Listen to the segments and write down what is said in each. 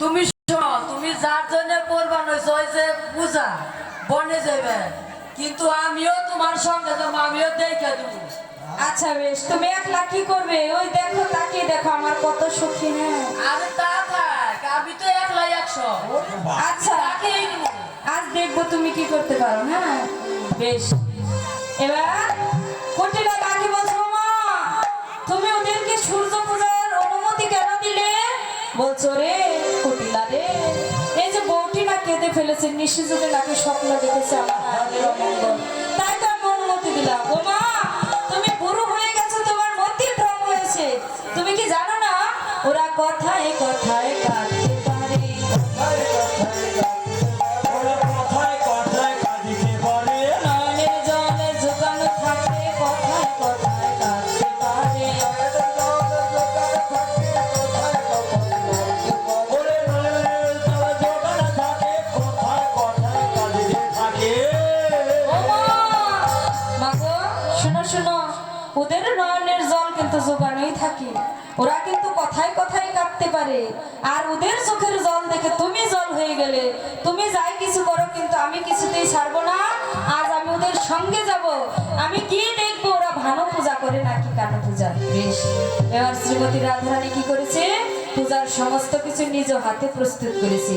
তুমি তুমি যার জন্য কোরবান হয়েছে যে পূজা বনে যাবে কিন্তু আমিও তোমার সঙ্গে যাব আমিও দেখে দেবো। আচ্ছা বেশ তুমি একলা কি করবে? ওই দেখো তাকিয়ে দেখো আমার কত সুখী হ্যাঁ আরে তা থাক আমি তো একলাই একশো। আচ্ছা আজ দেখব তুমি কি করতে পারো হ্যাঁ? বেশ। এবার কোটিলা রে কোটিলা রে। এই যে বউটি না কেঁদে ফেলেছে, নিশি যদি নাকি স্বপ্ন দেখেছে আমার তাই তো আমি অনুমতি দিলাম। ও মা, তুমি বুড়ো হয়ে গেছো, তোমার মধ্যে ভ্রম হয়েছে। তুমি কি জানো না, ওরা কথায় কথায় ওদের নয়নের জল কিন্তু জোগানোই থাকে। ওরা কিন্তু কথায় কথায় কাঁদতে পারে। আর ওদের চোখের জল দেখে তুমি জল হয়ে গেলে। তুমি যাই কিছু করো কিন্তু আমি কিছুতেই ছাড়বো না। আজ আমি ওদের সঙ্গে যাব। আমি গিয়ে দেখব? ওরা ভানো পূজা করে নাকি কানো পূজা বেশ? এবার শ্রীমতী রাধারানী কি করেছে? পূজার সমস্ত কিছু নিজ হাতে প্রস্তুত করেছে।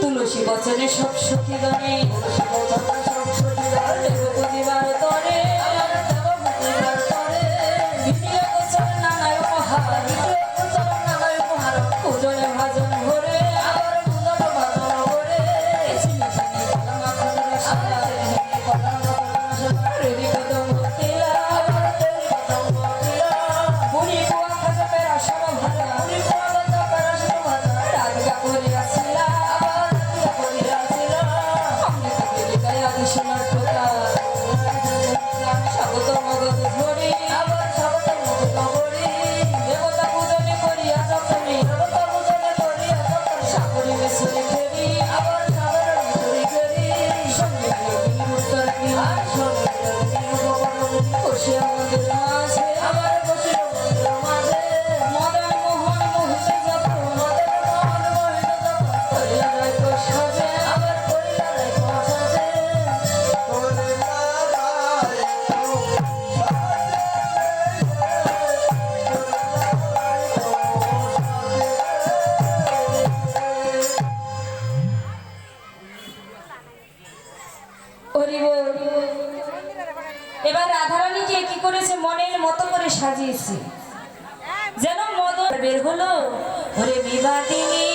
তুলসী বচনে সব সখীগণে দেব love. রাধারানীকে কি করেছে? মনের মতো করে সাজিয়েছে। যেন মদন বের হলো। বিবাদিনী